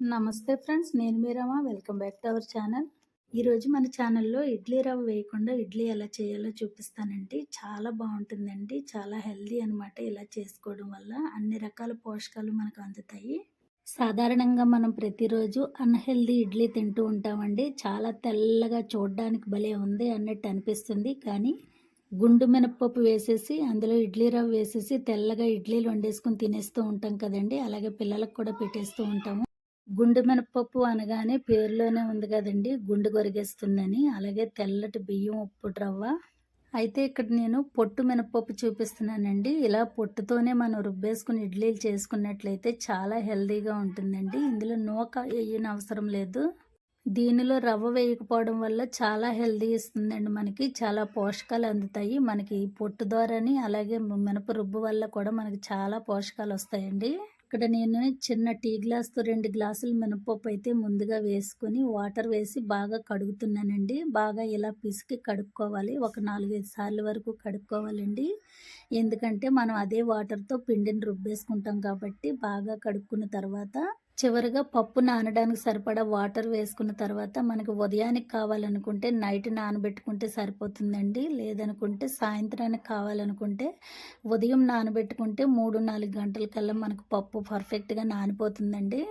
నమస్తే ఫ్రెండ్స్ నేను మీరమ్మ welcome back to our channel. ఈరోజు మన ఛానల్లో ఇడ్లీ రవ్వ వేయకుండా ఇడ్లీ ఎలా చేయాలో చూపిస్తానండి. చాలా బాగుంటుందండి. చాలా హెల్దీ అనమాట ఇలా చేసుకోవడం వల్ల. అన్ని రకాల పోషకాలు మనకు అందుతాయి. సాధారణంగా మనం ప్రతిరోజు అన్హెల్దీ ఇడ్లీ తింటూ ఉంటామండి. చాలా తెల్లగా చూడడానికి భలే ఉంది అన్నట్టు అనిపిస్తుంది. కానీ గుండు మినప్పప్పు వేసేసి అందులో ఇడ్లీ రవ్వ వేసేసి తెల్లగా ఇడ్లీలు వండేసుకుని తినేస్తూ ఉంటాం కదండి. అలాగే పిల్లలకు కూడా పెట్టేస్తూ ఉంటాము. గుండు మినపప్పు అనగానే పేరులోనే ఉంది కదండి గుండు గొరిగేస్తుందని అలాగే తెల్లటి బియ్యం ఉప్పు రవ్వ. అయితే ఇక్కడ నేను పొట్టు మినపప్పు చూపిస్తున్నానండి. ఇలా పొట్టుతోనే మనం రుబ్బేసుకుని ఇడ్లీలు చేసుకున్నట్లయితే చాలా హెల్దీగా ఉంటుందండి. ఇందులో నూక వేయని అవసరం లేదు. దీనిలో రవ్వ వేయకపోవడం వల్ల చాలా హెల్దీ ఇస్తుందండి మనకి. చాలా పోషకాలు అందుతాయి. మనకి పొట్టు ద్వారాని అలాగే మినప రుబ్బు వల్ల కూడా మనకి చాలా పోషకాలు వస్తాయండి. ఇక్కడ నేను చిన్న టీ గ్లాస్తో రెండు గ్లాసులు మినపప్పు అయితే ముందుగా వేసుకొని వాటర్ వేసి బాగా కడుగుతున్నానండి. బాగా ఇలా పిసికి కడుక్కోవాలి. ఒక నాలుగైదు సార్లు వరకు కడుక్కోవాలండి. ఎందుకంటే మనం అదే వాటర్తో పిండిని రుబ్బేసుకుంటాం కాబట్టి బాగా కడుక్కున్న తర్వాత చివరిగా పప్పు నానడానికి సరిపడా వాటర్ వేసుకున్న తర్వాత మనకు ఉదయానికి కావాలనుకుంటే నైట్ నానబెట్టుకుంటే సరిపోతుందండి. లేదనుకుంటే సాయంత్రానికి కావాలనుకుంటే ఉదయం నానబెట్టుకుంటే మూడు నాలుగు గంటల కల్లా మనకు పప్పు పర్ఫెక్ట్గా నానిపోతుందండి.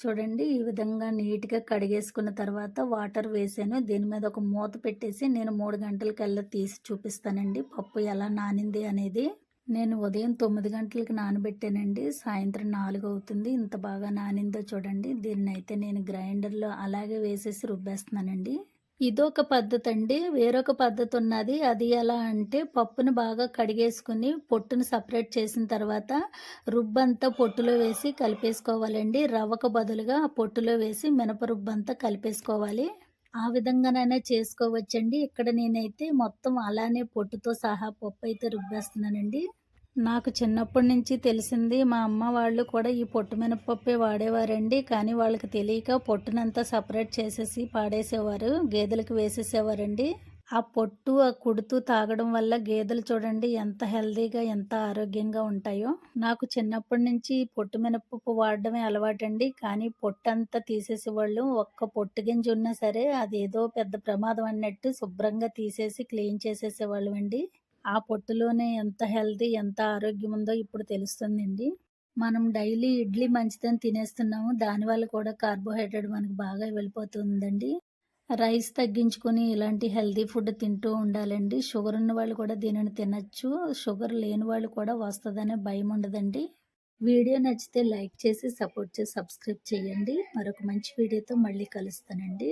చూడండి ఈ విధంగా నీట్గా కడిగేసుకున్న తర్వాత వాటర్ వేసాను. దీని మీద ఒక మూత పెట్టేసి నేను మూడు గంటల కల్లా తీసి చూపిస్తానండి పప్పు ఎలా నానింది అనేది. నేను ఉదయం తొమ్మిది గంటలకు నానబెట్టానండి. సాయంత్రం నాలుగు అవుతుంది. ఇంత బాగా నానిందో చూడండి. దీన్ని అయితే నేను గ్రైండర్లో అలాగే వేసేసి రుబ్బేస్తున్నానండి. ఇదొక పద్ధతి అండి. వేరొక పద్ధతి ఉన్నది. అది ఎలా అంటే పప్పును బాగా కడిగేసుకుని పొట్టును సపరేట్ చేసిన తర్వాత రుబ్బంతా పొట్టులో వేసి కలిపేసుకోవాలండి. రవ్వకు బదులుగా పొట్టులో వేసి మినప రుబ్బంతా కలిపేసుకోవాలి. ఆ విధంగానైనా చేసుకోవచ్చండి. ఇక్కడ నేనైతే మొత్తం అలానే పొట్టుతో సహా పప్పు అయితే రుబ్బేస్తున్నానండి. నాకు చిన్నప్పటి నుంచి తెలిసింది మా అమ్మ వాళ్ళు కూడా ఈ పొట్టు మినపప్పే వాడేవారండి. కానీ వాళ్ళకి తెలియక పొట్టునంతా సపరేట్ చేసేసి పాడేసేవారు గేదెలకు వేసేసేవారండి. ఆ పొట్టు ఆ కుడుతూ తాగడం వల్ల గేదెలు చూడండి ఎంత హెల్దీగా ఎంత ఆరోగ్యంగా ఉంటాయో. నాకు చిన్నప్పటి నుంచి పొట్టు మినపప్పు వాడడమే అలవాటండి. కానీ పొట్టు అంతా తీసేసేవాళ్ళు ఒక్క పొట్టు గింజ ఉన్నా సరే అదేదో పెద్ద ప్రమాదం అన్నట్టు శుభ్రంగా తీసేసి క్లీన్ చేసేసేవాళ్ళు అండి ఆ పొట్టులోనే ఎంత హెల్దీ ఎంత ఆరోగ్యం ఉందో ఇప్పుడు తెలుస్తుందండి. మనం డైలీ ఇడ్లీ మంచిదని తినేస్తున్నాము దానివల్ల కూడా కార్బోహైడ్రేట్ మనకు బాగా వెళ్ళిపోతుందండి. రైస్ తగ్గించుకొని ఇలాంటి హెల్తీ ఫుడ్ తింటూ ఉండాలండి. షుగర్ ఉన్న వాళ్ళు కూడా దీనిని తినచ్చు. షుగర్ లేని వాళ్ళు కూడా వస్తుందనే భయం ఉండదండి. వీడియో నచ్చితే లైక్ చేసి సపోర్ట్ చేసి సబ్స్క్రైబ్ చేయండి. మరొక మంచి వీడియోతో మళ్ళీ కలుస్తానండి.